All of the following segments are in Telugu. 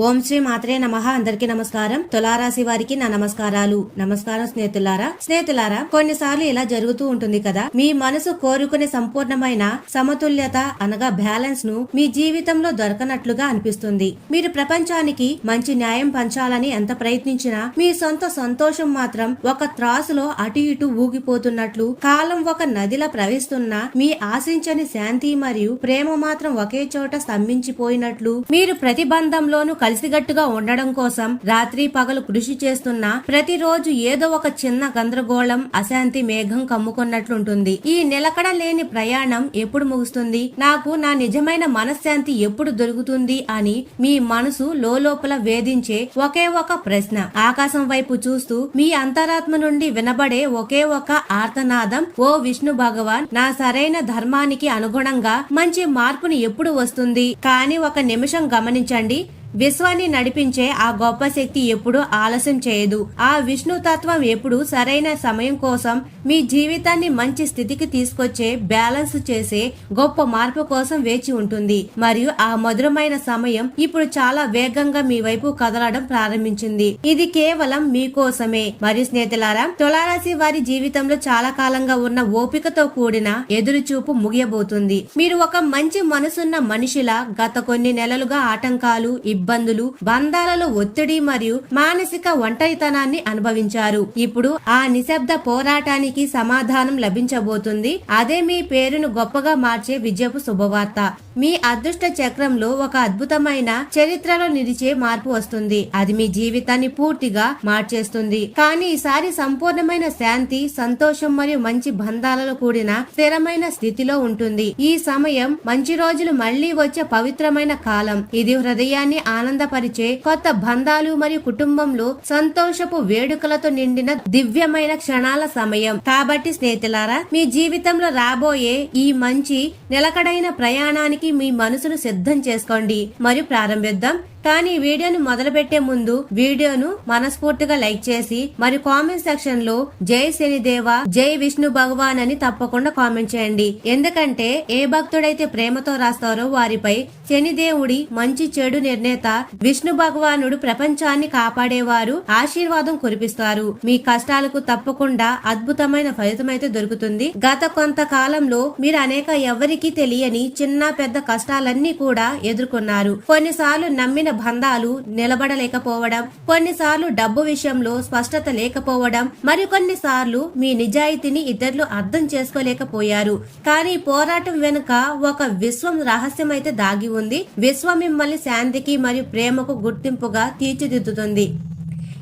ఓం శ్రీ మాత్రే నమ. అందరికీ నమస్కారం. తులారాశి వారికి నా నమస్కారాలు. నమస్కారం స్నేహితులారా. స్నేహితులారా కొన్నిసార్లు ఇలా జరుగుతూ ఉంటుంది కదా. మీ మనసు కోరుకునే సంపూర్ణమైన సమతుల్యత అనగా బ్యాలెన్స్ను మీ జీవితంలో దొరకనట్లుగా అనిపిస్తుంది. మీరు ప్రపంచానికి మంచి న్యాయం పంచాలని ఎంత ప్రయత్నించినా మీ సొంత సంతోషం మాత్రం ఒక త్రాసులో అటు ఇటు ఊగిపోతున్నట్లు కాలం ఒక నదిలా ప్రవహిస్తున్న మీ ఆశించని శాంతి మరియు ప్రేమ మాత్రం ఒకే చోట స్తంభించిపోయినట్లు మీరు ప్రతిబంధంలోనూ కలిసిగట్టుగా ఉండడం కోసం రాత్రి పగలు కృషి చేస్తున్నా ప్రతిరోజు ఏదో ఒక చిన్న గందరగోళం అశాంతి మేఘం కమ్ముకున్నట్లుంటుంది. ఈ నిలకడ లేని ప్రయాణం ఎప్పుడు ముగుస్తుంది? నాకు నా నిజమైన మనశ్శాంతి ఎప్పుడు దొరుకుతుంది అని మీ మనసు లోపల వేధించే ఒకే ఒక ప్రశ్న. ఆకాశం వైపు చూస్తూ మీ అంతరాత్మ నుండి వినబడే ఒకే ఒక ఆర్తనాదం ఓ విష్ణు భగవాన్ నా సరైన ధర్మానికి అనుగుణంగా మంచి మార్పుని ఎప్పుడు వస్తుంది? కానీ ఒక నిమిషం గమనించండి. విశ్వాన్ని నడిపించే ఆ గొప్ప శక్తి ఎప్పుడు ఆలస్యం చేయదు. ఆ విష్ణు తత్వం ఎప్పుడు సరైన సమయం కోసం మీ జీవితాన్ని మంచి స్థితికి తీసుకొచ్చే బ్యాలెన్స్ చేసే గొప్ప మార్పు కోసం వేచి ఉంటుంది. మరియు ఆ మధురమైన సమయం ఇప్పుడు చాలా వేగంగా మీ వైపు కదలడం ప్రారంభించింది. ఇది కేవలం మీకోసమే మరియు స్నేహితులారా తులారాశి వారి జీవితంలో చాలా కాలంగా ఉన్న ఓపికతో కూడిన ఎదురుచూపు ముగియబోతుంది. మీరు ఒక మంచి మనసున్న మనిషిలా గత కొన్ని నెలలుగా ఆటంకాలు ఇబ్బందులు బంధాలలో ఒత్తిడి మరియు మానసిక ఒంటరితనాన్ని అనుభవించారు. ఇప్పుడు ఆ నిశ్శబ్ద పోరాటానికి సమాధానం లభించబోతుంది. అదే మీ పేరును గొప్పగా మార్చే విజయపు శుభవార్త. మీ అదృష్ట చక్రంలో ఒక అద్భుతమైన చరిత్రలో నిలిచే మార్పు వస్తుంది. అది మీ జీవితాన్ని పూర్తిగా మార్చేస్తుంది. కానీ ఈసారి సంపూర్ణమైన శాంతి సంతోషం మరియు మంచి బంధాలలో కూడిన స్థిరమైన స్థితిలో ఉంటుంది. ఈ సమయం మంచి రోజులు మళ్ళీ వచ్చే పవిత్రమైన కాలం. ఇది హృదయాన్ని ఆనందపరిచే కొత్త బంధాలు మరియు కుటుంబంలో సంతోషపు వేడుకలతో నిండిన దివ్యమైన క్షణాల సమయం. కాబట్టి స్నేహితులారా మీ జీవితంలో రాబోయే ఈ మంచి నిలకడైన ప్రయాణానికి మీ మనసును సిద్ధం చేసుకోండి. మరియు ప్రారంభిద్దాం. కానీ వీడియోను మొదలు పెట్టే ముందు వీడియోను మనస్ఫూర్తిగా లైక్ చేసి మరి కామెంట్ సెక్షన్లో జై శనిదేవ జై విష్ణు భగవాన్ అని తప్పకుండా కామెంట్ చేయండి. ఎందుకంటే ఏ భక్తుడైతే ప్రేమతో రాస్తారో వారిపై శనిదేవుడి మంచి చెడు నిర్ణేత విష్ణు భగవానుడు ప్రపంచాన్ని కాపాడేవారు ఆశీర్వాదం కురిపిస్తారు. మీ కష్టాలకు తప్పకుండా అద్భుతమైన ఫలితం అయితే దొరుకుతుంది. గత కొంతకాలంలో మీరు అనేక ఎవరికీ తెలియని చిన్న పెద్ద కష్టాలన్నీ కూడా ఎదుర్కొన్నారు. కొన్నిసార్లు నమ్మిన బంధాలు నిలబడలేకపోవడం కొన్నిసార్లు డబ్బు విషయంలో స్పష్టత లేకపోవడం మరికొన్నిసార్లు మీ నిజాయితీని ఇతరులు అర్థం చేసుకోలేకపోయారు. కానీ పోరాటం వెనుక ఒక విశ్వం రహస్యం అయితే దాగి ఉంది. విశ్వం మిమ్మల్ని శాంతికి మరియు ప్రేమకు గుర్తింపుగా తీర్చిదిద్దుతుంది.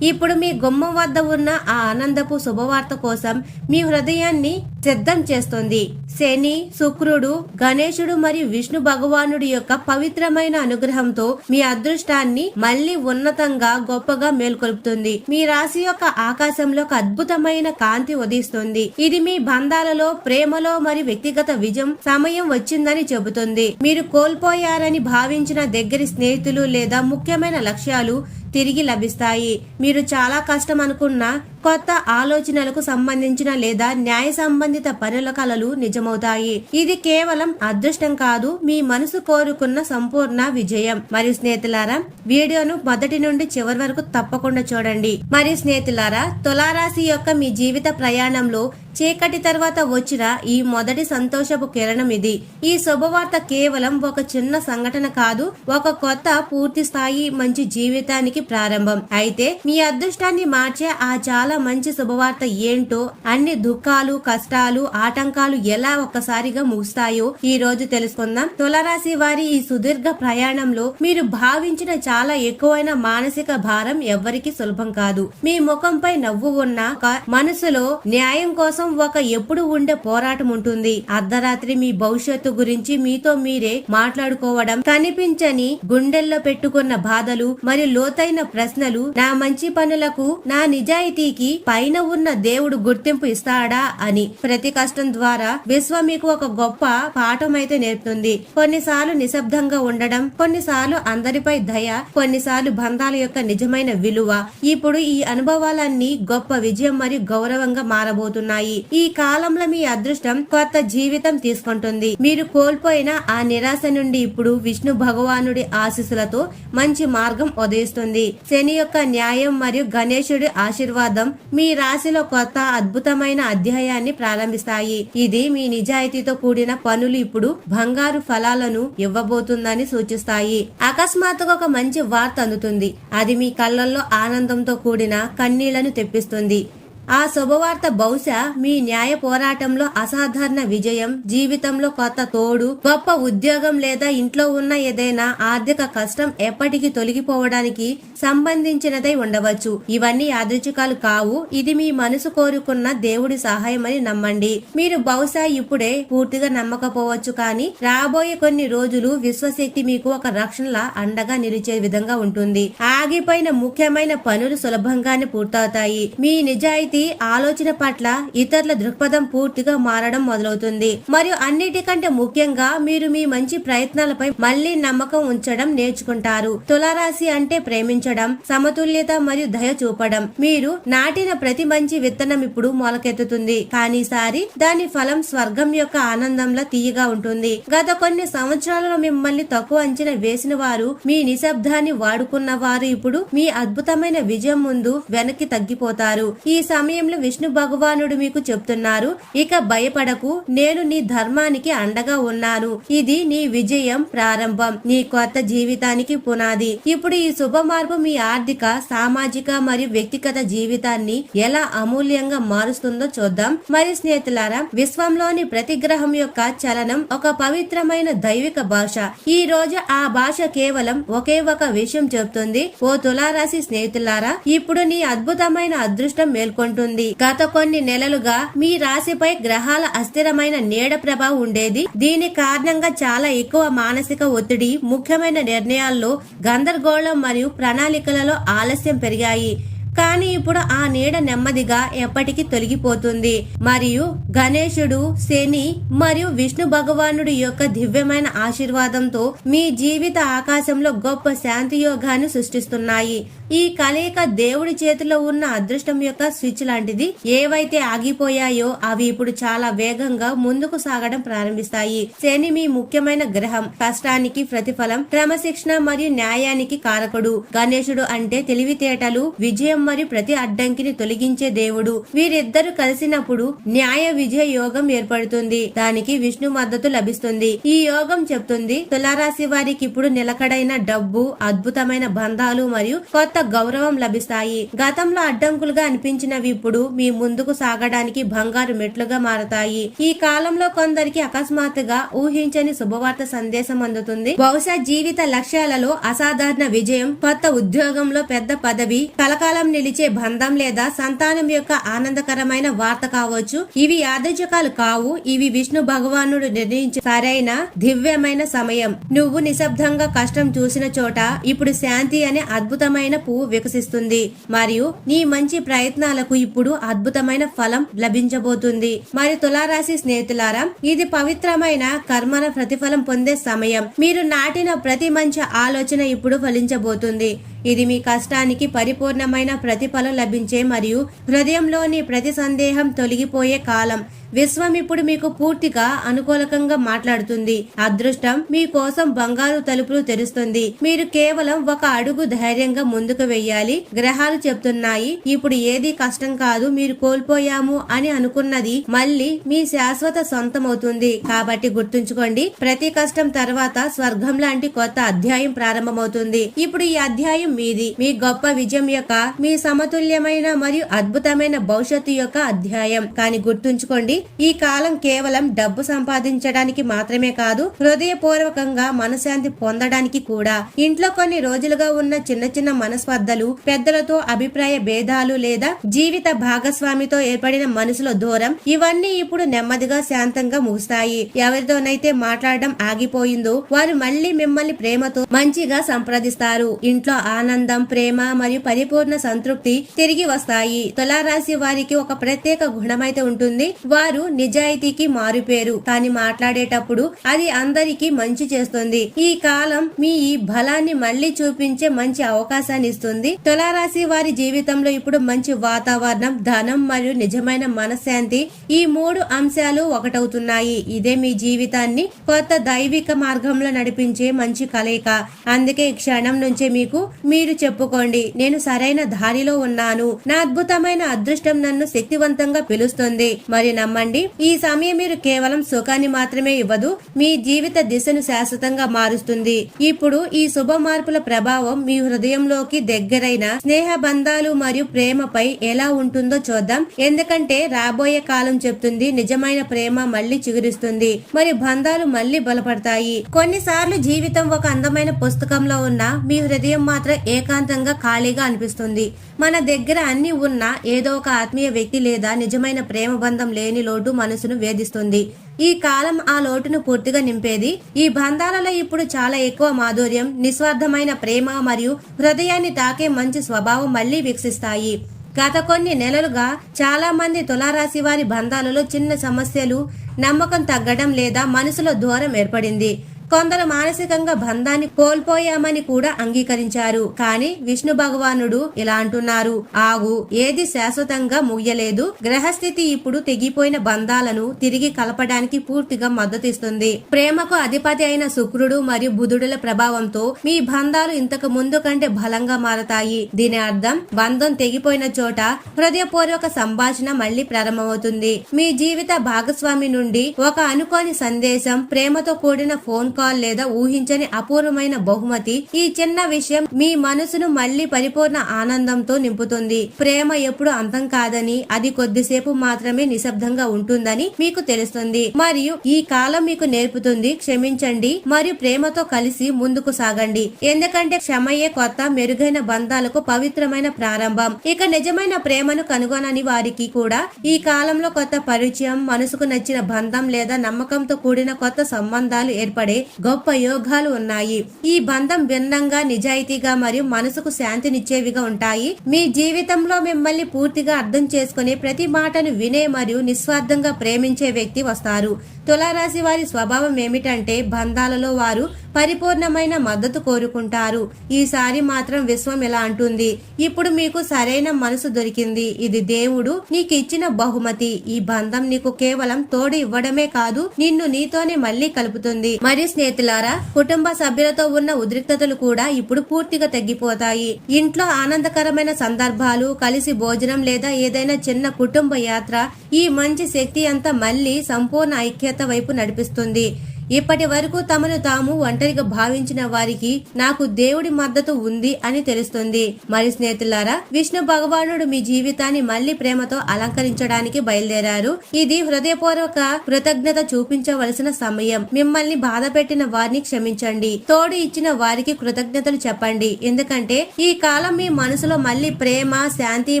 ఇప్పుడు మీ గుమ్మం వద్ద ఉన్న ఆ ఆనందపు శుభవార్త కోసం మీ హృదయాన్ని సిద్ధం చేస్తుంది. శని శుక్రుడు గణేశుడు మరియు విష్ణు భగవానుడి యొక్క పవిత్రమైన అనుగ్రహంతో మీ అదృష్టాన్ని మళ్ళీ ఉన్నతంగా గొప్పగా మేల్కొల్పుతుంది. మీ రాశి యొక్క ఆకాశంలో ఒక అద్భుతమైన కాంతి ఉదయిస్తుంది. ఇది మీ బంధాలలో ప్రేమలో మరియు వ్యక్తిగత విజయం సమయం వచ్చిందని చెబుతుంది. మీరు కోల్పోయారని భావించిన దగ్గరి స్నేహితులు లేదా ముఖ్యమైన లక్ష్యాలు తిరిగి లభిస్తాయి. మీరు చాలా కష్టం అనుకున్న కొత్త ఆలోచనలకు సంబంధించిన లేదా న్యాయ సంబంధిత పనుల కలలు నిజమవుతాయి. ఇది కేవలం అదృష్టం కాదు మీ మనసు కోరుకున్న సంపూర్ణ విజయం. మరియు స్నేహితులారా వీడియోను మొదటి నుండి చివరి వరకు తప్పకుండా చూడండి. మరియు స్నేహితులారా తులారాశి యొక్క మీ జీవిత ప్రయాణంలో చీకటి తర్వాత వచ్చిన ఈ మొదటి సంతోషపు కిరణం ఇది. ఈ శుభవార్త కేవలం ఒక చిన్న సంఘటన కాదు ఒక కొత్త పూర్తి స్థాయి మంచి జీవితానికి ప్రారంభం. అయితే మీ అదృష్టాన్ని మార్చే ఆ చాలా మంచి శుభవార్త ఏంటో అన్ని దుఃఖాలు కష్టాలు ఆటంకాలు ఎలా ఒక్కసారిగా ముగుస్తాయో ఈ రోజు తెలుసుకుందాం. తులరాశి వారి ఈ సుదీర్ఘ ప్రయాణంలో మీరు భావించిన చాలా ఎక్కువైన మానసిక భారం ఎవ్వరికి సులభం కాదు. మీ ముఖంపై నవ్వు ఉన్న మనసులో న్యాయం కోసం ఒక ఎప్పుడు ఉండే పోరాటం ఉంటుంది. అర్ధరాత్రి మీ భవిష్యత్తు గురించి మీతో మీరే మాట్లాడుకోవడం కనిపించని గుండెల్లో పెట్టుకున్న బాధలు మరియు లోతైన ప్రశ్నలు నా మంచి పనులకు నా నిజాయితీకి కష్టానికి పైన ఉన్న దేవుడు గుర్తింపు ఇస్తాడా అని. ప్రతి కష్టం ద్వారా విశ్వం మీకు ఒక గొప్ప పాఠం అయితే నేర్పుతుంది. కొన్నిసార్లు నిశ్శబ్దంగా ఉండడం కొన్నిసార్లు అందరిపై దయ కొన్నిసార్లు బంధాల యొక్క నిజమైన విలువ. ఇప్పుడు ఈ అనుభవాలన్నీ గొప్ప విజయం మరియు గౌరవంగా మారబోతున్నాయి. ఈ కాలంలో మీ అదృష్టం కొత్త జీవితం తీసుకుంటుంది. మీరు కోల్పోయిన ఆ నిరాశ నుండి ఇప్పుడు విష్ణు భగవానుడి ఆశీస్సులతో మంచి మార్గం ఉదయిస్తుంది. శని యొక్క న్యాయం మరియు గణేశుడి ఆశీర్వాదం మీ రాశిలో కొత్త అద్భుతమైన అధ్యాయాన్ని ప్రారంభిస్తాయి. ఇది మీ నిజాయితీతో కూడిన పనులు ఇప్పుడు బంగారు ఫలాలను ఇవ్వబోతుందని సూచిస్తాయి. అకస్మాత్తుగా ఒక మంచి వార్త అందుతుంది. అది మీ కళ్ళల్లో ఆనందంతో కూడిన కన్నీళ్ళను తెప్పిస్తుంది. ఆ శుభవార్త బహుశా మీ న్యాయ పోరాటంలో అసాధారణ విజయం జీవితంలో కొత్త తోడు గొప్ప ఉద్యోగం లేదా ఇంట్లో ఉన్న ఏదైనా ఆర్థిక కష్టం ఎప్పటికీ తొలగిపోవడానికి సంబంధించినదై ఉండవచ్చు. ఇవన్నీ యాదృచికాలు కావు. ఇది మీ మనసు కోరుకున్న దేవుడి సహాయమని నమ్మండి. మీరు బహుశా ఇప్పుడే పూర్తిగా నమ్మకపోవచ్చు కానీ రాబోయే కొన్ని రోజులు విశ్వశక్తి మీకు ఒక రక్షణలా అండగా నిలిచే విధంగా ఉంటుంది. ఆగిపోయిన ముఖ్యమైన పనులు సులభంగానే పూర్తవుతాయి. మీ నిజాయితీ ఆలోచన పట్ల ఇతరుల దృక్పథం పూర్తిగా మారడం మొదలవుతుంది. మరియు అన్నిటికంటే ముఖ్యంగా మీరు మీ మంచి ప్రయత్నాలపై మళ్ళీ నమ్మకం ఉంచడం నేర్చుకుంటారు. తులారాశి అంటే ప్రేమించడం సమతుల్యత మరియు దయ చూపడం. మీరు నాటిన ప్రతి మంచి విత్తనం ఇప్పుడు మొలకెత్తుతుంది. కానీసారి దాని ఫలం స్వర్గం యొక్క ఆనందంలో తీయగా ఉంటుంది. గత కొన్ని సంవత్సరాలలో మిమ్మల్ని తక్కువ అంచనా వేసిన వారు మీ నిశ్శబ్దాన్ని వాడుకున్న వారు ఇప్పుడు మీ అద్భుతమైన విజయం ముందు వెనక్కి తగ్గిపోతారు. ఈ సమయంలో విష్ణు భగవానుడు మీకు చెప్తున్నారు. ఇక భయపడకు. నేను నీ ధర్మానికి అండగా ఉన్నాను. ఇది నీ విజయం ప్రారంభం. నీ కొత్త జీవితానికి పునాది. ఇప్పుడు ఈ శుభ మార్పు మీ ఆర్థిక సామాజిక మరియు వ్యక్తిగత జీవితాన్ని ఎలా అమూల్యంగా మారుస్తుందో చూద్దాం. మరి స్నేహితులారా విశ్వంలోని ప్రతి గ్రహం యొక్క చలనం ఒక పవిత్రమైన దైవిక భాష. ఈ రోజు ఆ భాష కేవలం ఒకే ఒక విషయం చెప్తుంది ఓ తులారాశి స్నేహితులారా ఇప్పుడు నీ అద్భుతమైన అదృష్టం మేల్కొంటుంది. గత కొన్ని నెలలుగా మీ రాశిపై గ్రహాల అస్థిరమైన నీడ ప్రభావం ఉండేది. దీని కారణంగా చాలా ఎక్కువ మానసిక ఒత్తిడి ముఖ్యమైన నిర్ణయాల్లో గందరగోళం మరియు ప్రణాళికలలో ఆలస్యం పెరిగాయి. కానీ ఇప్పుడు ఆ నీడ నెమ్మదిగా ఎప్పటికీ తొలగిపోతుంది. మరియు గణేశుడు శని మరియు విష్ణు భగవానుడి యొక్క దివ్యమైన ఆశీర్వాదంతో మీ జీవిత ఆకాశంలో గొప్ప శాంతి యోగాన్ని సృష్టిస్తున్నాయి. ఈ కలయిక దేవుడి చేతిలో ఉన్న అదృష్టం యొక్క స్విచ్ లాంటిది. ఏవైతే ఆగిపోయాయో అవి ఇప్పుడు చాలా వేగంగా ముందుకు సాగడం ప్రారంభిస్తాయి. శని మీ ముఖ్యమైన గ్రహం. కష్టానికి ప్రతిఫలం క్రమశిక్షణ మరియు న్యాయానికి కారకుడు. గణేశుడు అంటే తెలివితేటలు విజయం మరియు ప్రతి అడ్డంకిని తొలగించే దేవుడు. వీరిద్దరు కలిసినప్పుడు న్యాయ విజయ యోగం ఏర్పడుతుంది. దానికి విష్ణు మద్దతు లభిస్తుంది. ఈ యోగం చెప్తుంది తులారాశి వారికి ఇప్పుడు నిలకడైన డబ్బు అద్భుతమైన బంధాలు మరియు కొత్త గౌరవం లభిస్తాయి? గతంలో అడ్డంకులుగా అనిపించినవి ఇప్పుడు మీ ముందుకు సాగడానికి బంగారు మెట్లుగా మారతాయి. ఈ కాలంలో కొందరికి అకస్మాత్తుగా ఊహించని శుభవార్త సందేశం అందుతుంది. బహుశా జీవిత లక్ష్యాలలో అసాధారణ విజయం కొత్త ఉద్యోగంలో పెద్ద పదవి కలకాలం నిలిచే బంధం లేదా సంతానం యొక్క ఆనందకరమైన వార్త కావచ్చు. ఇవి యాదృచకాలు కావు. ఇవి విష్ణు భగవానుడు నిర్ణయించే సరైన దివ్యమైన సమయం. నువ్వు నిశ్శబ్దంగా కష్టం చూసిన చోట ఇప్పుడు శాంతి అనే అద్భుతమైన మార్పు వికసిస్తుంది. మరియు నీ మంచి ప్రయత్నాలకు ఇప్పుడు అద్భుతమైన ఫలం లభించబోతుంది. మరి తులారాశి స్నేహితులారా ఇది పవిత్రమైన కర్మల ప్రతిఫలం పొందే సమయం. మీరు నాటిన ప్రతి మంచి ఆలోచన ఇప్పుడు ఫలించబోతుంది. ఇది మీ కష్టానికి పరిపూర్ణమైన ప్రతిఫలం లభించే మరియు హృదయంలోని ప్రతి సందేహం తొలగిపోయే కాలం. విశ్వం ఇప్పుడు మీకు పూర్తిగా అనుకూలకంగా మాట్లాడుతుంది. అదృష్టం మీ కోసం బంగారు తలుపులు తెరుస్తుంది. మీరు కేవలం ఒక అడుగు ధైర్యంగా ముందుకు వెయ్యాలి. గ్రహాలు చెప్తున్నాయి. ఇప్పుడు ఏది కష్టం కాదు మీరు కోల్పోయాము అని అనుకున్నది మళ్ళీ మీ శాశ్వత సొంతమవుతుంది. కాబట్టి గుర్తుంచుకోండి ప్రతి కష్టం తర్వాత స్వర్గం లాంటి కొత్త అధ్యాయం ప్రారంభమవుతుంది. ఇప్పుడు ఈ అధ్యాయం మీది. మీ గొప్ప విజయం యొక్క మీ సమతుల్యమైన మరియు అద్భుతమైన భవిష్యత్తు యొక్క అధ్యాయం. కానీ గుర్తుంచుకోండి ఈ కాలం కేవలం డబ్బు సంపాదించడానికి మాత్రమే కాదు హృదయపూర్వకంగా మనశాంతి పొందడానికి కూడా. ఇంట్లో కొన్ని రోజులుగా ఉన్న చిన్న చిన్న మనస్పర్ధలు పెద్దలతో అభిప్రాయ భేదాలు లేదా జీవిత భాగస్వామితో ఏర్పడిన మనసులో దూరం ఇవన్నీ ఇప్పుడు నెమ్మదిగా శాంతంగా ముగుస్తాయి. ఎవరితోనైతే మాట్లాడడం ఆగిపోయిందో వారు మళ్ళీ మిమ్మల్ని ప్రేమతో మంచిగా సంప్రదిస్తారు. ఇంట్లో ఆనందం ప్రేమ మరియు పరిపూర్ణ సంతృప్తి తిరిగి వస్తాయి. తులారాశి వారికి ఒక ప్రత్యేక గుణమైతే ఉంటుంది. వారు నిజాయితీకి మారుపేరు. కానీ మాట్లాడేటప్పుడు అది అందరికీ మంచి చేస్తుంది. ఈ కాలం మీ ఈ బలాన్ని మళ్ళీ చూపించే మంచి అవకాశాన్ని ఇస్తుంది. తులారాశి వారి జీవితంలో ఇప్పుడు మంచి వాతావరణం ధనం మరియు నిజమైన మనశ్శాంతి ఈ మూడు అంశాలు ఒకటవుతున్నాయి. ఇదే మీ జీవితాన్ని కొత్త దైవిక మార్గంలో నడిపించే మంచి కలయిక. అందుకే ఈ క్షణం నుంచే మీకు మీరు చెప్పుకోండి నేను సరైన దారిలో ఉన్నాను. నా అద్భుతమైన అదృష్టం నన్ను శక్తివంతంగా పిలుస్తుంది. మరి నమ్మండి ఈ సమయం మీరు కేవలం సుఖాన్ని మాత్రమే ఇవ్వదు మీ జీవిత దిశను శాశ్వతంగా మారుస్తుంది. ఇప్పుడు ఈ శుభ మార్పుల ప్రభావం మీ హృదయంలోకి దగ్గరైన స్నేహ బంధాలు మరియు ప్రేమపై ఎలా ఉంటుందో చూద్దాం. ఎందుకంటే రాబోయే కాలం చెప్తుంది నిజమైన ప్రేమ మళ్ళీ చిగురిస్తుంది. మరి బంధాలు మళ్ళీ బలపడతాయి. కొన్నిసార్లు జీవితం ఒక అందమైన పుస్తకంలో ఉన్న మీ హృదయం మాత్రం ఏకాంతంగా ఖాళీగా అనిపిస్తుంది. మన దగ్గర అన్ని ఉన్నా ఏదో ఒక ఆత్మీయ వ్యక్తి లేదా నిజమైన ప్రేమ బంధం లేని లోటు మనసును వేధిస్తుంది. ఈ కాలం ఆ లోటును పూర్తిగా నింపేది. ఈ బంధాలలో ఇప్పుడు చాలా ఎక్కువ మాధుర్యం నిస్వార్థమైన ప్రేమ మరియు హృదయాన్ని తాకే మంచి స్వభావం మళ్ళీ వికసిస్తాయి. గత కొన్ని నెలలుగా చాలా మంది తులారాశి వారి బంధాలలో చిన్న సమస్యలు నమ్మకం తగ్గడం లేదా మనసులో దూరం ఏర్పడింది. కొందరు మానసికంగా బంధాన్ని కోల్పోయామని కూడా అంగీకరించారు. కానీ విష్ణు భగవానుడు ఇలా అంటున్నారు. ఆగు ఏది శాశ్వతంగా ముగియలేదు గ్రహస్థితి ఇప్పుడు తెగిపోయిన బంధాలను తిరిగి కలపడానికి పూర్తిగా మద్దతిస్తుంది. ప్రేమకు అధిపతి అయిన శుక్రుడు మరియు బుధుడుల ప్రభావంతో మీ బంధాలు ఇంతకు ముందు కంటే బలంగా మారతాయి. దీని అర్థం బంధం తెగిపోయిన చోట హృదయపూర్వక సంభాషణ మళ్ళీ ప్రారంభమవుతుంది. మీ జీవిత భాగస్వామి నుండి ఒక అనుకోని సందేశం ప్రేమతో కూడిన ఫోన్ కాల్ లేదా ఊహించని అపూర్వమైన బహుమతి ఈ చిన్న విషయం మీ మనసును మళ్ళీ పరిపూర్ణ ఆనందంతో నింపుతుంది. ప్రేమ ఎప్పుడు అంతం కాదని అది కొద్దిసేపు మాత్రమే నిశ్శబ్దంగా ఉంటుందని మీకు తెలుస్తుంది. మరియు ఈ కాలం మీకు నేర్పుతుంది క్షమించండి మరియు ప్రేమతో కలిసి ముందుకు సాగండి. ఎందుకంటే క్షమయే కొత్త మెరుగైన బంధాలకు పవిత్రమైన ప్రారంభం. ఇక నిజమైన ప్రేమను కనుగొనని వారికి కూడా ఈ కాలంలో కొత్త పరిచయం మనసుకు నచ్చిన బంధం లేదా నమ్మకంతో కూడిన కొత్త సంబంధాలు ఏర్పడే గొప్ప యోగాలు ఉన్నాయి. ఈ బంధం భిన్నంగా నిజాయితీగా మరియు మనసుకు శాంతినిచ్చేవిగా ఉంటాయి. మీ జీవితంలో మిమ్మల్ని పూర్తిగా అర్థం చేసుకునే ప్రతి మాటను వినే మరియు నిస్వార్థంగా ప్రేమించే వ్యక్తి వస్తారు. తులారాశి వారి స్వభావం ఏమిటంటే బంధాలలో వారు పరిపూర్ణమైన మద్దతు కోరుకుంటారు. ఈసారి మాత్రం విశ్వం ఇలా అంటుంది. ఇప్పుడు మీకు సరైన మనసు దొరికింది. ఇది దేవుడు నీకు ఇచ్చిన బహుమతి. ఈ బంధం నీకు కేవలం తోడు ఇవ్వడమే కాదు నిన్ను నీతోనే మళ్ళీ కలుపుతుంది. మరి స్నేహితులారా కుటుంబ సభ్యులతో ఉన్న ఉద్రిక్తతలు కూడా ఇప్పుడు పూర్తిగా తగ్గిపోతాయి. ఇంట్లో ఆనందకరమైన సందర్భాలు కలిసి భోజనం లేదా ఏదైనా చిన్న కుటుంబ యాత్ర ఈ మంచి శక్తి అంతా మళ్ళీ సంపూర్ణ ఐక్యత వైపు నడిపిస్తుంది. ఇప్పటి వరకు తమను తాము ఒంటరిగా భావించిన వారికి నాకు దేవుడి మద్దతు ఉంది అని తెలుస్తుంది. మరి స్నేహితులారా విష్ణు భగవానుడు మీ జీవితాన్ని మళ్ళీ ప్రేమతో అలంకరించడానికి బయలుదేరారు. ఇది హృదయపూర్వక కృతజ్ఞత చూపించవలసిన సమయం. మిమ్మల్ని బాధ పెట్టిన వారిని క్షమించండి. తోడు ఇచ్చిన వారికి కృతజ్ఞతలు చెప్పండి. ఎందుకంటే ఈ కాలం మీ మనసులో మళ్ళీ ప్రేమ శాంతి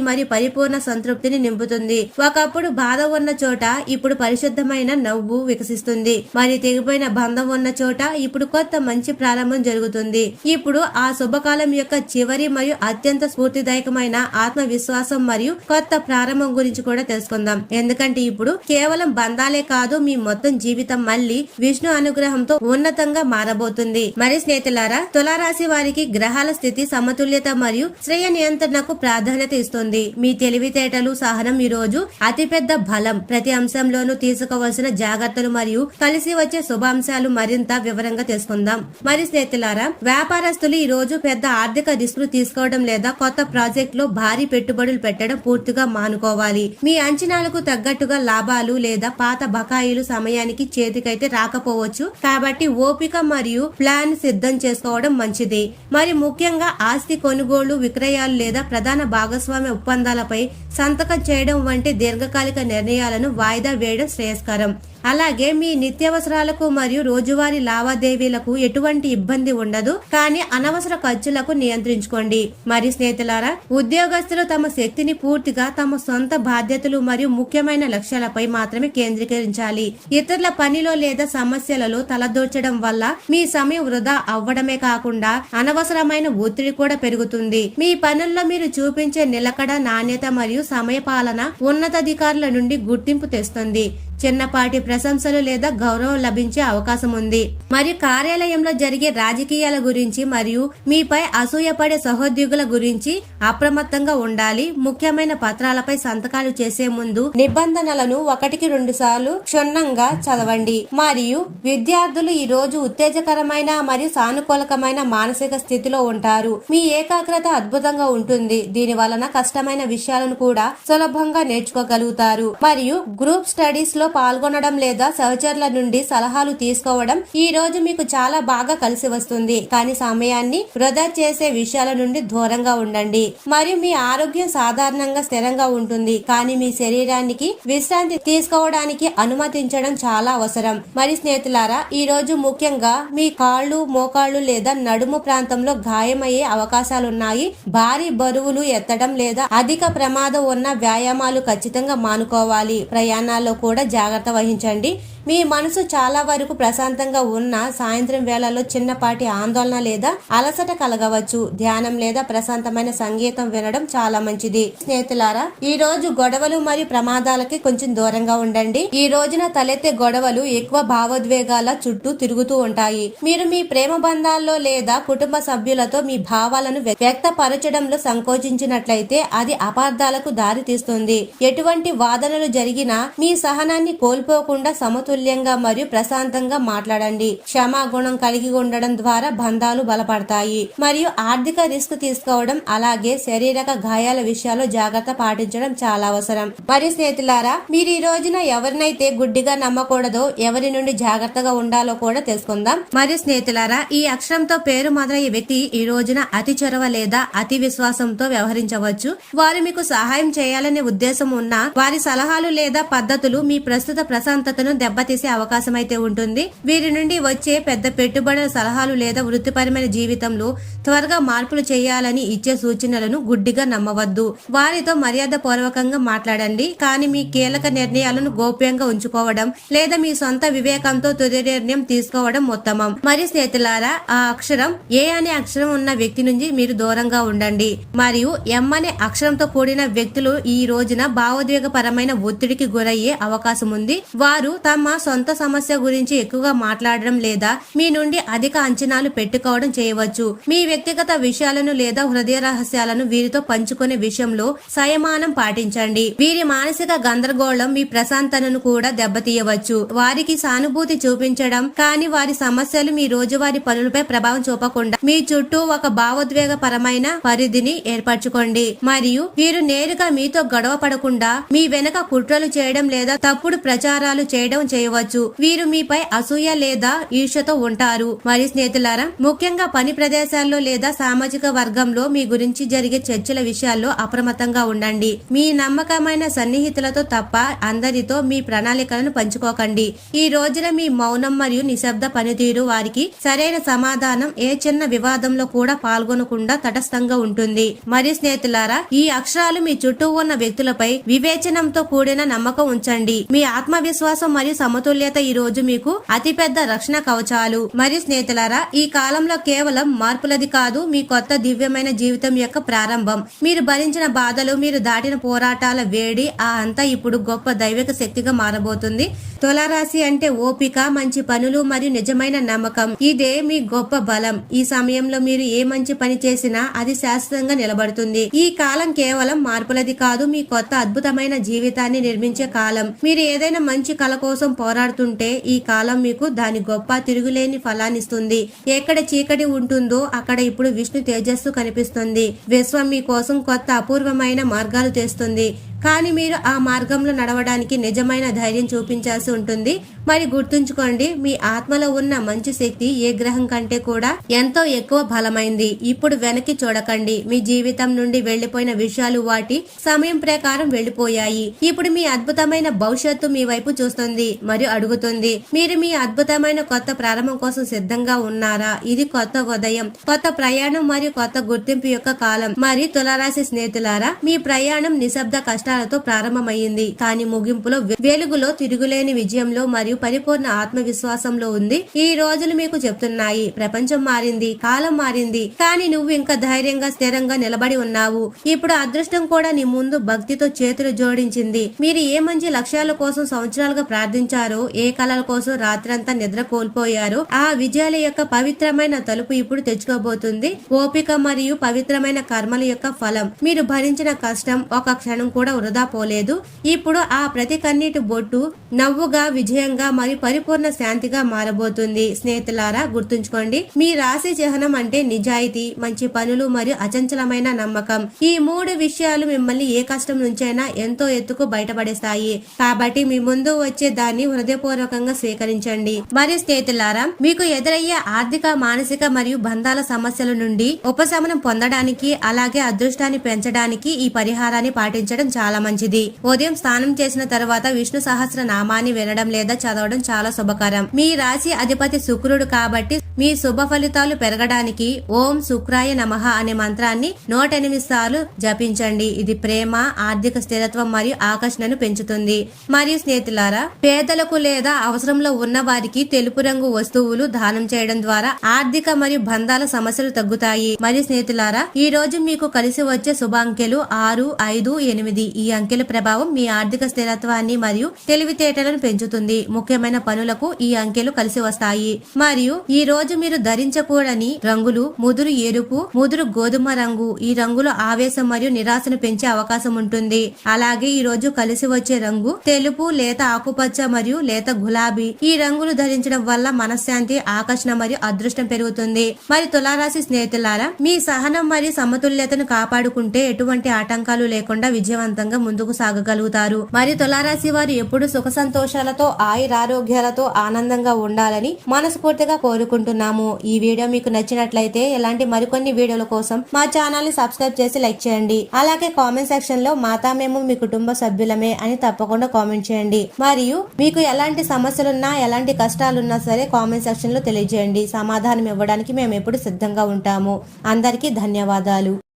మరియు పరిపూర్ణ సంతృప్తిని నింపుతుంది. ఒకప్పుడు బాధ ఉన్న చోట ఇప్పుడు పరిశుద్ధమైన నవ్వు వికసిస్తుంది. మరి తెగిపోయిన బంధం ఉన్న చోట ఇప్పుడు కొత్త మంచి ప్రారంభం జరుగుతుంది. ఇప్పుడు ఆ శుభకాలం యొక్క చివరి మరియు అత్యంత స్ఫూర్తిదాయకమైన ఆత్మవిశ్వాసం మరియు కొత్త ప్రారంభం గురించి కూడా తెలుసుకుందాం. ఎందుకంటే ఇప్పుడు కేవలం బంధాలే కాదు మీ మొత్తం జీవితం మళ్ళీ విష్ణు అనుగ్రహంతో ఉన్నతంగా మారబోతుంది. మరి స్నేహితులారా తులారాశి వారికి గ్రహాల స్థితి సమతుల్యత మరియు శ్రేయ నియంత్రణకు ప్రాధాన్యత ఇస్తుంది. మీ తెలివితేటలు సహనం ఈ రోజు అతిపెద్ద బలం. ప్రతి అంశంలోనూ తీసుకోవాల్సిన జాగ్రత్తలు మరియు కలిసి వచ్చే శుభ శుభాంశాలు మరింత వివరంగా తెలుసుకుందాం. మరి స్నేహితులారా వ్యాపారస్తులు ఈ రోజు పెద్ద ఆర్థిక రిస్కులు తీసుకోవడం లేదా కొత్త ప్రాజెక్ట్లో భారీ పెట్టుబడులు పెట్టడం పూర్తిగా మానుకోవాలి. మీ అంచనాలకు తగ్గట్టుగా లాభాలు లేదా పాత బకాయిలు సమయానికి చేతికైతే రాకపోవచ్చు. కాబట్టి ఓపిక మరియు ప్లాన్ సిద్ధం చేసుకోవడం మంచిది. మరి ముఖ్యంగా ఆస్తి కొనుగోలు విక్రయాలు లేదా ప్రధాన భాగస్వామ్య ఒప్పందాలపై సంతకం చేయడం వంటి దీర్ఘకాలిక నిర్ణయాలను వాయిదా వేయడం శ్రేయస్కరం. అలాగే మీ నిత్యావసరాలకు మరియు రోజువారీ లావాదేవీలకు ఎటువంటి ఇబ్బంది ఉండదు కానీ అనవసర ఖర్చులకు నియంత్రించుకోండి. మరి స్నేహితులారా ఉద్యోగస్తులు తమ శక్తిని పూర్తిగా తమ సొంత బాధ్యతలు మరియు ముఖ్యమైన లక్ష్యాలపై మాత్రమే కేంద్రీకరించాలి. ఇతరుల పనిలో లేదా సమస్యలలో తలదూర్చడం వల్ల మీ సమయం వృధా అవ్వడమే కాకుండా అనవసరమైన ఒత్తిడి కూడా పెరుగుతుంది. మీ పనుల్లో మీరు చూపించే నిలకడ నాణ్యత మరియు సమయపాలన ఉన్నతాధికారుల నుండి గుర్తింపు తెస్తుంది. చిన్నపాటి ప్రశంసలు లేదా గౌరవం లభించే అవకాశం ఉంది. మరియు కార్యాలయంలో జరిగే రాజకీయాల గురించి మరియు మీపై అసూయపడే సహోద్యోగుల గురించి అప్రమత్తంగా ఉండాలి. ముఖ్యమైన పత్రాలపై సంతకాలు చేసే ముందు నిబంధనలను ఒకటికి రెండు సార్లు క్షుణ్ణంగా చదవండి. మరియు విద్యార్థులు ఈ రోజు ఉత్తేజకరమైన మరియు సానుకూలకమైన మానసిక స్థితిలో ఉంటారు. మీ ఏకాగ్రత అద్భుతంగా ఉంటుంది. దీని వలన కష్టమైన విషయాలను కూడా సులభంగా నేర్చుకోగలుగుతారు. మరియు గ్రూప్ స్టడీస్లో పాల్గొనడం లేదా సహచరుల నుండి సలహాలు తీసుకోవడం ఈ రోజు మీకు చాలా బాగా కలిసి వస్తుంది. కానీ సమయాన్ని వృధా చేసే విషయాల నుండి దూరంగా ఉండండి. మరియు మీ ఆరోగ్యం సాధారణంగా స్థిరంగా ఉంటుంది. కానీ మీ శరీరానికి విశ్రాంతి తీసుకోవడానికి అనుమతించడం చాలా అవసరం. మరి స్నేహితులారా ఈ రోజు ముఖ్యంగా మీ కాళ్ళు మోకాళ్ళు లేదా నడుము ప్రాంతంలో గాయమయ్యే అవకాశాలున్నాయి. భారీ బరువులు ఎత్తడం లేదా అధిక ప్రమాదం ఉన్న వ్యాయామాలు ఖచ్చితంగా మానుకోవాలి. ప్రయాణాల్లో కూడా జాగ్రత్త వహించండి. మీ మనసు చాలా వరకు ప్రశాంతంగా ఉన్న సాయంత్రం వేళలో చిన్నపాటి ఆందోళన లేదా అలసట కలగవచ్చు. ధ్యానం లేదా ప్రశాంతమైన సంగీతం వినడం చాలా మంచిది. స్నేహితులారా ఈ రోజు గొడవలు మరియు ప్రమాదాలకి కొంచెం దూరంగా ఉండండి. ఈ రోజున తలెత్తే గొడవలు ఎక్కువ భావోద్వేగాల చుట్టూ తిరుగుతూ ఉంటాయి. మీరు మీ ప్రేమ బంధాల్లో లేదా కుటుంబ సభ్యులతో మీ భావాలను వ్యక్తపరచడంలో సంకోచించినట్లయితే అది అపార్థాలకు దారి తీస్తుంది ఎటువంటి వాదనలు జరిగినా మీ సహనాన్ని కోల్పోకుండా సమతుల్యంగా మరియు ప్రశాంతంగా మాట్లాడండి. క్షమాగుణం కలిగి ఉండడం ద్వారా బంధాలు బలపడతాయి. మరియు ఆర్థిక రిస్క్ తీసుకోవడం అలాగే శారీరక గాయాల విషయాల్లో జాగ్రత్త పాటించడం చాలా అవసరం. మరి స్నేహితులారా మీరు ఈ రోజున ఎవరినైతే గుడ్డిగా నమ్మకూడదో ఎవరి నుండి జాగ్రత్తగా ఉండాలో కూడా తెలుసుకుందాం. మరి స్నేహితులారా ఈ అక్షరంతో పేరు మొదలయ్యే వ్యక్తి ఈ రోజున అతి చొరవ లేదా అతి విశ్వాసంతో వ్యవహరించవచ్చు. వారు మీకు సహాయం చేయాలనే ఉద్దేశం ఉన్న వారి సలహాలు లేదా పద్ధతులు మీ ప్రస్తుత ప్రశాంతతను దెబ్బ తీసే అవకాశం అయితే ఉంటుంది. వీరి నుండి వచ్చే పెద్ద పెట్టుబడుల సలహాలు లేదా వృత్తిపరమైన జీవితంలో త్వరగా మార్పులు చేయాలని ఇచ్చే సూచనలను గుడ్డిగా నమ్మవద్దు. వారితో మర్యాద పూర్వకంగా మాట్లాడండి. కానీ మీ కీలక నిర్ణయాలను గోప్యంగా ఉంచుకోవడం లేదా మీ సొంత వివేకంతో తుది నిర్ణయం తీసుకోవడం ఉత్తమం. మరి స్నేహితులారా ఆ అక్షరం ఏ అనే అక్షరం ఉన్న వ్యక్తి నుంచి మీరు దూరంగా ఉండండి. మరియు ఎం అనే అక్షరంతో కూడిన వ్యక్తులు ఈ రోజున భావోద్వేగపరమైన ఒత్తిడికి గురయ్యే అవకాశం ఉంది వారు తమ సొంత సమస్య గురించి ఎక్కువగా మాట్లాడడం లేదా మీ నుండి అధిక అంచనాలు పెట్టుకోవడం చేయవచ్చు. మీ వ్యక్తిగత విషయాలను లేదా హృదయ రహస్యాలను వీరితో పంచుకునే విషయంలో సంయమానం పాటించండి. వీరి మానసిక గందరగోళం మీ ప్రశాంతతను కూడా దెబ్బతీయవచ్చు. వారికి సానుభూతి చూపించడం కానీ వారి సమస్యలు మీ రోజువారీ పనులపై ప్రభావం చూపకుండా మీ చుట్టూ ఒక భావోద్వేగపరమైన పరిధిని ఏర్పరచుకోండి. మరియు వీరు నేరుగా మీతో గొడవ పడకుండా మీ వెనక కుట్రలు చేయడం లేదా తప్పుడు ప్రచారాలు చేయడం చేయవచ్చు. వీరు మీపై అసూయ లేదా ఈర్షతో ఉంటారు. మరి స్నేహితులారా ముఖ్యంగా పని ప్రదేశాల్లో లేదా సామాజిక వర్గంలో మీ గురించి జరిగే చర్చల విషయాల్లో అప్రమత్తంగా ఉండండి. మీ నమ్మకమైన సన్నిహితులతో తప్ప అందరితో మీ ప్రణాళికలను పంచుకోకండి. ఈ రోజున మీ మౌనం మరియు నిశ్శబ్ద పనితీరు వారికి సరైన సమాధానం ఏ చిన్న వివాదంలో కూడా పాల్గొనకుండా తటస్థంగా ఉంటుంది. మరి స్నేహితులారా ఈ అక్షరాలు మీ చుట్టూ ఉన్న వ్యక్తులపై వివేచనంతో కూడిన నమ్మకం ఉంచండి. మీ ఆత్మవిశ్వాసం మరియు సమతుల్యత ఈ రోజు మీకు అతిపెద్ద రక్షణ కవచాలు. మరియు స్నేహితులారా ఈ కాలంలో కేవలం మార్పులది కాదు మీ కొత్త దివ్యమైన జీవితం యొక్క ప్రారంభం. మీరు భరించిన బాధలు మీరు దాటిన పోరాటాల వేడి ఆ అంతా ఇప్పుడు గొప్ప దైవిక శక్తిగా మారబోతుంది. తులారాశి అంటే ఓపిక మంచి పనులు మరియు నిజమైన నమ్మకం. ఇదే మీ గొప్ప బలం. ఈ సమయంలో మీరు ఏ మంచి పని చేసినా అది శాశ్వతంగా నిలబడుతుంది. ఈ కాలం కేవలం మార్పులది కాదు మీ కొత్త అద్భుతమైన జీవితాన్ని నిర్మించే కాలం. మీరు ఏదైనా మంచి కళ కోసం పోరాడుతుంటే ఈ కాలం మీకు దాని గొప్ప తిరుగులేని ఫలాన్నిస్తుంది ఎక్కడ చీకటి ఉంటుందో అక్కడ ఇప్పుడు విష్ణు తేజస్సు కనిపిస్తుంది. విశ్వం మీ కోసం కొత్త అపూర్వమైన మార్గాలు తెస్తుంది. కానీ మీరు ఆ మార్గంలో నడవడానికి నిజమైన ధైర్యం చూపించాల్సి ఉంటుంది. మరి గుర్తుంచుకోండి మీ ఆత్మలో ఉన్న మంచి శక్తి ఏ గ్రహం కంటే కూడా ఎంతో ఎక్కువ బలమైంది. ఇప్పుడు వెనక్కి చూడకండి. మీ జీవితం నుండి వెళ్ళిపోయిన విషయాలు వాటి సమయం ప్రకారం వెళ్ళిపోయాయి ఇప్పుడు మీ అద్భుతమైన భవిష్యత్తు మీ వైపు చూస్తుంది మరియు అడుగుతుంది. మీరు మీ అద్భుతమైన కొత్త ప్రారంభం కోసం సిద్ధంగా ఉన్నారా? ఇది కొత్త ఉదయం కొత్త ప్రయాణం మరియు కొత్త గుర్తింపు యొక్క కాలం. మరి తులారాశి స్నేహితులారా మీ ప్రయాణం నిశ్శబ్ద కష్ట కష్టాలతో ప్రారంభమైంది కానీ ముగింపులో వెలుగులో తిరుగులేని విజయంలో మరియు పరిపూర్ణ ఆత్మవిశ్వాసంలో ఉంది. ఈ రోజులు మీకు చెప్తున్నాయి. ప్రపంచం మారింది కాలం మారింది. కానీ నువ్వు ఇంకా ధైర్యంగా స్థిరంగా నిలబడి ఉన్నావు. ఇప్పుడు అదృష్టం కూడా నీ ముందు భక్తితో చేతులు జోడించింది. మీరు ఏ మంచి లక్ష్యాల కోసం సంవత్సరాలుగా ప్రార్థించారో ఏ కళల కోసం రాత్రంతా నిద్ర కోల్పోయారో ఆ విజయాల యొక్క పవిత్రమైన తలుపు ఇప్పుడు తెచ్చుకోబోతుంది. ఓపిక మరియు పవిత్రమైన కర్మల యొక్క ఫలం. మీరు భరించిన కష్టం ఒక క్షణం కూడా వృధా పోలేదు. ఇప్పుడు ఆ ప్రతి కన్నీటి బొట్టు నవ్వుగా విజయంగా మరియు పరిపూర్ణ శాంతిగా మారబోతుంది. స్నేహితులారా గుర్తుంచుకోండి మీ రాశి చిహ్నం అంటే నిజాయితీ మంచి పనులు మరియు అచంచలమైన నమ్మకం. ఈ మూడు విషయాలు మిమ్మల్ని ఏ కష్టం నుంచైనా ఎంతో ఎత్తుకు బయటపడేస్తాయి. కాబట్టి మీ ముందు వచ్చే దాన్ని హృదయపూర్వకంగా స్వీకరించండి. మరియు స్నేహితులారా మీకు ఎదురయ్యే ఆర్థిక మానసిక మరియు బంధాల సమస్యల నుండి ఉపశమనం పొందడానికి అలాగే అదృష్టాన్ని పెంచడానికి ఈ పరిహారాన్ని పాటించడం చాలా చాలా మంచిది. ఉదయం స్నానం చేసిన తర్వాత విష్ణు సహస్ర నామాన్ని వినడం లేదా చదవడం చాలా శుభకరం. మీ రాశి అధిపతి శుక్రుడు కాబట్టి మీ శుభ ఫలితాలు పెరగడానికి ఓం శుక్రాయ నమః అనే మంత్రాన్ని నూట ఎనిమిది సార్లు జపించండి. ఇది ప్రేమ ఆర్థిక స్థిరత్వం మరియు ఆకర్షణను పెంచుతుంది. మరియు స్నేహితులారా పేదలకు లేదా అవసరంలో ఉన్న వారికి తెలుపు రంగు వస్తువులు దానం చేయడం ద్వారా ఆర్థిక మరియు బంధాల సమస్యలు తగ్గుతాయి. మరియు స్నేహితులారా ఈ రోజు మీకు కలిసి వచ్చే శుభాంకెలు ఆరు ఐదు ఎనిమిది. ఈ అంకెల ప్రభావం మీ ఆర్థిక స్థిరత్వాన్ని మరియు తెలివితేటలను పెంచుతుంది. ముఖ్యమైన పనులకు ఈ అంకెలు కలిసి వస్తాయి. మరియు ఈ రోజు మీరు ధరించకూడని రంగులు ముదురు ఎరుపు ముదురు గోధుమ రంగు ఈ రంగులో ఆవేశం మరియు నిరాశను పెంచే అవకాశం ఉంటుంది. అలాగే ఈ రోజు కలిసి వచ్చే రంగు తెలుపు లేత ఆకుపచ్చ మరియు లేత గులాబీ. ఈ రంగులు ధరించడం వల్ల మనశ్శాంతి ఆకర్షణ మరియు అదృష్టం పెరుగుతుంది. మరి తులారాశి స్నేహితులారా మీ సహనం మరియు సమతుల్యతను కాపాడుకుంటే ఎటువంటి ఆటంకాలు లేకుండా విజయవంతంగా ముందుకు సాగగలుగుతారు. మరి తులారాశి వారు ఎప్పుడు సుఖ సంతోషాలతో ఆయురారోగ్యాలతో ఆనందంగా ఉండాలని మనస్ఫూర్తిగా కోరుకుంటున్నాము. ఈ వీడియో మీకు నచ్చినట్లయితే ఇలాంటి మరికొన్ని వీడియోల కోసం మా ఛానల్ని సబ్స్క్రైబ్ చేసి లైక్ చేయండి. అలాగే కామెంట్ సెక్షన్లో మాతా మేము మీ కుటుంబ సభ్యులమే అని తప్పకుండా కామెంట్ చేయండి. మరియు మీకు ఎలాంటి సమస్యలున్నా ఎలాంటి కష్టాలున్నా సరే కామెంట్ సెక్షన్లో తెలియజేయండి. సమాధానం ఇవ్వడానికి మేము ఎప్పుడు సిద్ధంగా ఉంటాము. అందరికీ ధన్యవాదాలు.